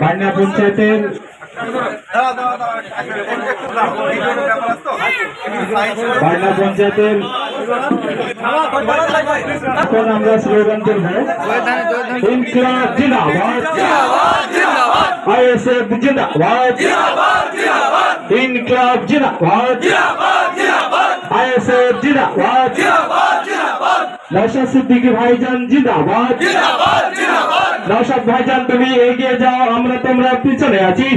বান্যা পঞ্চায়েতের বান্যা পঞ্চায়েতের এখন আমরা স্লোগান করব ইনকলাব জিন্দাবাদ আইএসএফ জিন্দাবাদ ইনকলাব জিন্দাবাদ আইএসএফ জিন্দাবাদ নৌশাদ সিদ্দিকী ভাইজান জিন্দাবাদ নৌশাদ ভাইজান তুমি এগিয়ে যাও আমরা তোমরা পিছনে আছি।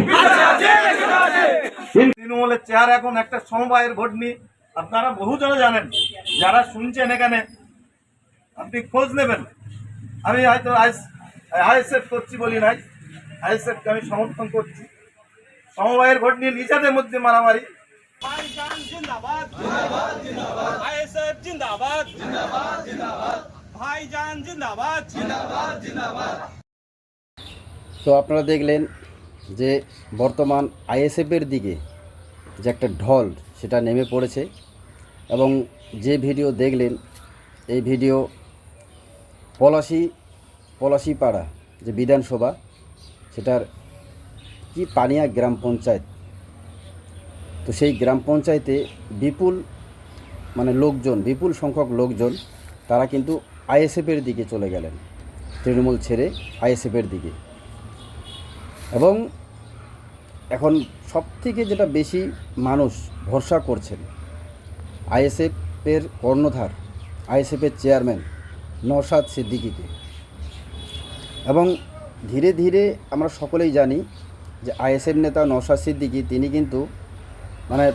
তৃণমূলের চেয়ার এখন একটা সমবায়ের ভোট নিয়ে আপনারা বহুজনে জানেন যারা শুনছেন এখানে আপনি খোঁজ নেবেন। আমি হয়তো আইএসএফ করছি বলি নাই আইএসএফকে আমি সমর্থন করছি। সমবায়ের ভোট নিয়ে নিজেদের মধ্যে মারামারি। ভাইজান জিন্দাবাদ জিন্দাবাদ জিন্দাবাদ আইএসএফ জিন্দাবাদ। জিন্দাবাদ জিন্দাবাদ ভাইজান জিন্দাবাদ জিন্দাবাদ। তো আপনারা দেখলেন যে বর্তমান আইএসএফের দিকে যে একটা ঢল সেটা নেমে পড়েছে এবং যে ভিডিও দেখলেন, এই ভিডিও পলাশি পলাশিপাড়া যে বিধানসভা, সেটার কি পানিয়া গ্রাম পঞ্চায়েত? তো সেই গ্রাম পঞ্চায়েতে বিপুল মানে লোকজন, বিপুল সংখ্যক লোকজন, তারা কিন্তু আইএসএফের দিকে চলে গেলেন, তৃণমূল ছেড়ে আইএসএফের দিকে। এবং এখন সবথেকে যেটা বেশি মানুষ ভরসা করছেন, আইএসএফের কর্ণধার, আইএসএফের চেয়ারম্যান নওশাদ সিদ্দিকিকে। এবং ধীরে ধীরে আমরা সকলেই জানি যে আইএসএফ নেতা নওশাদ সিদ্দিকি, তিনি কিন্তু মানে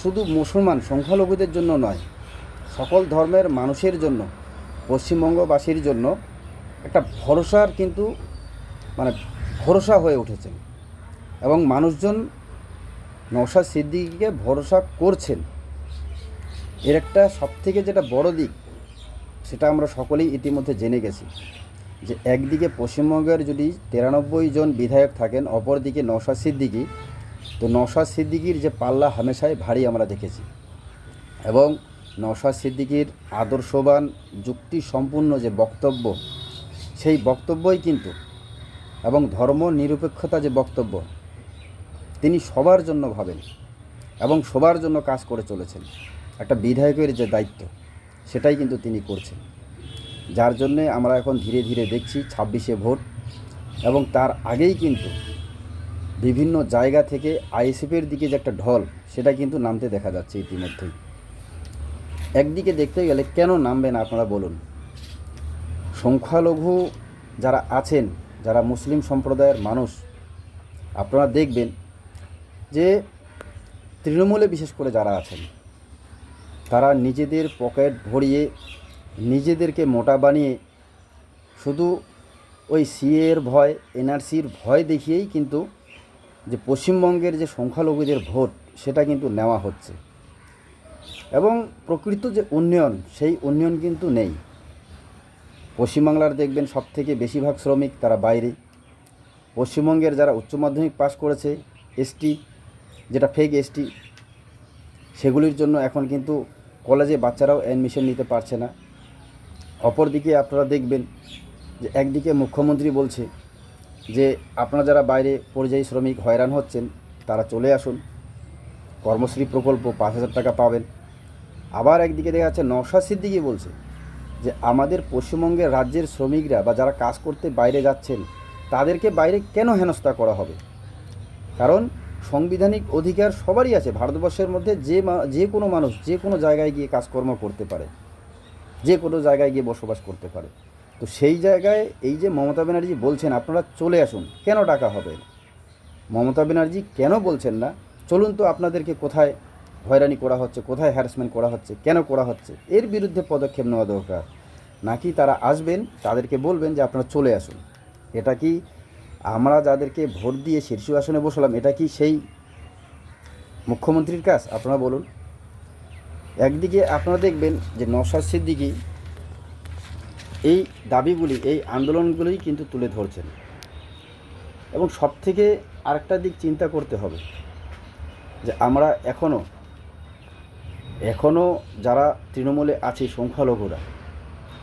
শুধু মুসলমান সংখ্যালঘুদের জন্য নয়, সকল ধর্মের মানুষের জন্য, পশ্চিমবঙ্গবাসীর জন্য একটা ভরসার কিন্তু মানে ভরসা হয়ে উঠেছেন এবং মানুষজন নওশাদ সিদ্দিকিকে ভরসা করছেন। এর একটা সবথেকে যেটা বড় দিক, সেটা আমরা সকলেই ইতিমধ্যে জেনে গেছি যে একদিকে পশ্চিমবঙ্গের যদি তিরানব্বই জন বিধায়ক থাকেন, অপরদিকে নওশাদ সিদ্দিকি। তো নওশাদ সিদ্দিকির যে পাল্লা হামেশাই ভারী আমরা দেখেছি এবং নওশাদ সিদ্দিকির আদর্শবান যুক্তি সম্পূর্ণ যে বক্তব্য, সেই বক্তব্যই কিন্তু এবং ধর্ম নিরপেক্ষতা যে বক্তব্য, তিনি সবার জন্য ভাবেন এবং সবার জন্য কাজ করে চলেছেন। একটা বিধায়কের যে দায়িত্ব, সেটাই কিন্তু তিনি করছেন। যার জন্যে আমরা এখন ধীরে ধীরে দেখছি ছাব্বিশে ভোট এবং তার আগেই কিন্তু বিভিন্ন জায়গা থেকে আইএসএফের দিকে যে একটা ঢল, সেটা কিন্তু নামতে দেখা যাচ্ছে ইতিমধ্যেই। একদিকে দেখতে গেলে কেন নামবেন আপনারা বলুন? সংখ্যালঘু যারা আছেন যারা মুসলিম সম্প্রদায়ের মানুষ, আপনারা দেখবেন যে তৃণমূলে বিশেষ করে যারা আছেন, তারা নিজেদের পকেট ভরিয়ে নিজেদেরকে মোটা বানিয়ে শুধু ওই সিএর ভয় এনআরসির ভয় দেখিয়েই কিন্তু যে পশ্চিমবঙ্গের যে সংখ্যালঘুদের ভোট, সেটা কিন্তু নেওয়া হচ্ছে। এবং প্রকৃত যে উন্নয়ন, সেই উন্নয়ন কিন্তু নেই। পশ্চিমবাংলার দেখবেন সব থেকে বেশিরভাগ শ্রমিক তারা বাইরে। পশ্চিমবঙ্গের যারা উচ্চ মাধ্যমিক পাশ করেছে এসটি যেটা ফেক এসটি সেগুলির জন্য এখন কিন্তু কলেজে বাচ্চারাও অ্যাডমিশন নিতে পারছে না। অপরদিকে আপনারা দেখবেন যে একদিকে মুখ্যমন্ত্রী বলছে যে, আপনারা যারা বাইরে পরিযায়ী শ্রমিক হয়রান হচ্ছেন, তারা চলে আসুন। কর্মশ্রী প্রকল্প পাঁচ হাজার টাকা পাবেন। আবার একদিকে দেখা যাচ্ছে নওশাদ সিদ্দিকি বলছে যে আমাদের পশ্চিমবঙ্গের রাজ্যের শ্রমিকরা বা যারা কাজ করতে বাইরে যাচ্ছেন, তাদেরকে বাইরে কেন হেনস্থা করা হবে? কারণ সাংবিধানিক অধিকার সবারই আছে। ভারতবর্ষের মধ্যে যে যে কোনো মানুষ যে কোনো জায়গায় গিয়ে কাজকর্ম করতে পারে। যে কোনো জায়গায় গিয়ে বসবাস করতে পারে। তো সেই জায়গায় এই যে মমতা ব্যানার্জি বলছেন, আপনারা চলে আসুন। কেন টাকা হবে মমতা ব্যানার্জি কেন বলছেন না? চলুন তো আপনাদেরকে কোথায় হয়রানি করা হচ্ছে, কোথায় হ্যারাসমেন্ট করা হচ্ছে, কেন করা হচ্ছে, এর বিরুদ্ধে পদক্ষেপ নেওয়া দরকার। নাকি তারা আসবেন, তাদেরকে বলবেন যে আপনারা চলে আসুন। এটা কি আমরা যাদেরকে ভোট দিয়ে শীর্ষ আসনে বসলাম, এটা কি সেই মুখ্যমন্ত্রীর কাজ? আপনারা বলুন। একদিকে আপনারা দেখবেন যে নওশাদ সিদ্দিকী এই দাবিগুলি, এই আন্দোলনগুলি কিন্তু তুলে ধরছেন। এবং সব থেকে আরেকটা দিক চিন্তা করতে হবে যে আমরা এখনও এখনও যারা তৃণমূলে আছে সংখ্যালঘুরা,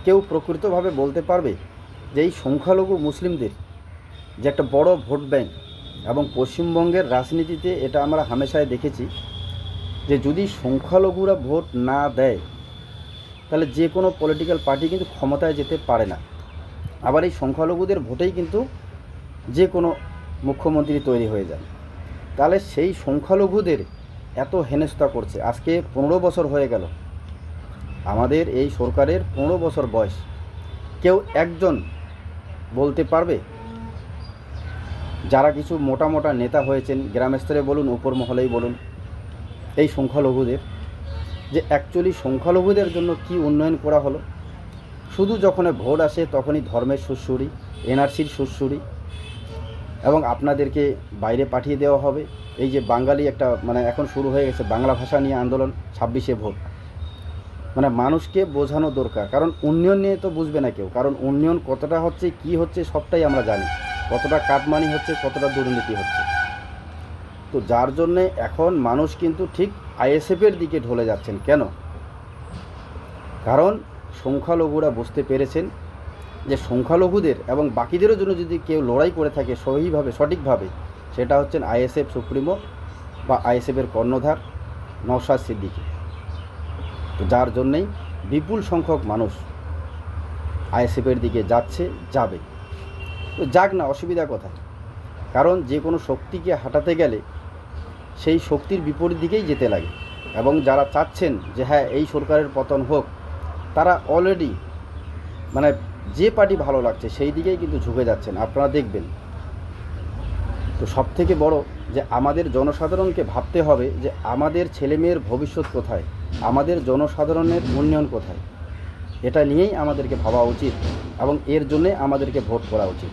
কেউ প্রকৃতভাবে বলতে পারবে যে এই সংখ্যালঘু মুসলিমদের যে একটা বড় ভোট ব্যাংক এবং পশ্চিমবঙ্গের রাজনীতিতে এটা আমরা হামেশায় দেখেছি, যে যদি সংখ্যালঘুরা ভোট না দেয়, তাহলে যে কোনো পলিটিক্যাল পার্টি কিন্তু ক্ষমতায় যেতে পারে না। আবার এই সংখ্যালঘুদের ভোটেই কিন্তু যে কোনো মুখ্যমন্ত্রী তৈরি হয়ে যায় তাহলে সেই সংখ্যালঘুদের এত হেনস্থা করছে। আজকে পনেরো বছর হয়ে গেল। আমাদের এই সরকারের পনেরো বছর বয়স। কেউ একজন বলতে পারবে? যারা কিছু মোটা মোটা নেতা হয়েছেন গ্রাম স্তরে বলুন উপর মহলেই বলুন, এই সংখ্যালঘুদের, যে অ্যাকচুয়ালি সংখ্যালঘুদের জন্য কি উন্নয়ন করা হলো? শুধু যখন ভোট আসে, তখনই ধর্মের সুশ্রুরি এনআরসির সুশ্রুরি এবং আপনাদেরকে বাইরে পাঠিয়ে দেওয়া হবে। এই যে বাঙালি একটা মানে এখন শুরু হয়ে গেছে বাংলা ভাষা নিয়ে আন্দোলন ছাব্বিশে ভোট। মানে মানুষকে বোঝানো দরকার, কারণ উন্নয়ন নিয়ে তো বুঝবে না কেউ, কারণ উন্নয়ন কতটা হচ্ছে, কি হচ্ছে, সবটাই আমরা জানি। কতটা কাটমানি হচ্ছে, কতটা দুর্নীতি হচ্ছে। তো যার জন্যে এখন মানুষ কিন্তু ঠিক আইএসএফের দিকে ঢলে যাচ্ছেন। কেন? কারণ সংখ্যালঘুরা বুঝতে পেরেছেন যে সংখ্যালঘুদের এবং বাকিদেরও জন্য যদি কেউ লড়াই করে থাকে সহিভাবে, সঠিকভাবে, সেটা হচ্ছেন আইএসএফ সুপ্রিমো বা আইএসএফের কর্ণধার নওশাদ সিদ্দিকী। তো যার জন্যেই বিপুল সংখ্যক মানুষ আইএসএফের দিকে যাচ্ছে, যাবে। তো যাক না, অসুবিধা কোথায়? কারণ যে কোনো শক্তিকে হাঁটাতে গেলে সেই শক্তির বিপরীত দিকেই যেতে লাগে। এবং যারা চাচ্ছেন যে হ্যাঁ এই সরকারের পতন হোক, তারা অলরেডি মানে যে পার্টি ভালো লাগছে সেই দিকেই কিন্তু ঝুঁকে যাচ্ছেন, আপনারা দেখবেন। তো সব থেকে বড় যে আমাদের জনসাধারণকে ভাবতে হবে যে আমাদের ছেলেমেয়ের ভবিষ্যৎ কোথায়? আমাদের জনসাধারণের উন্নয়ন কোথায়? এটা নিয়েই আমাদেরকে ভাবা উচিত এবং এর জন্যে আমাদেরকে ভোট করা উচিত।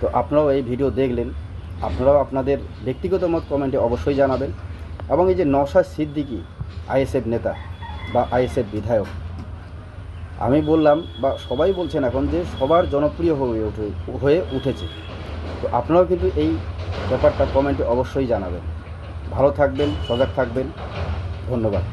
তো আপনারাও এই ভিডিও দেখলেন, আপনারাও আপনাদের ব্যক্তিগত মত কমেন্টে অবশ্যই জানাবেন এবং এই যে নওশাদ সিদ্দিকি, আইএসএফ নেতা বা আইএসএফ বিধায়ক আমি বললাম, বা সবাই বলছেন এখন যে সবার জনপ্রিয় হয়ে উঠে, হয়ে উঠেছে। তো আপনারাও কিন্তু এই ব্যাপারটা কমেন্টে অবশ্যই জানাবেন। ভালো থাকবেন, সজাগ থাকবেন। ধন্যবাদ।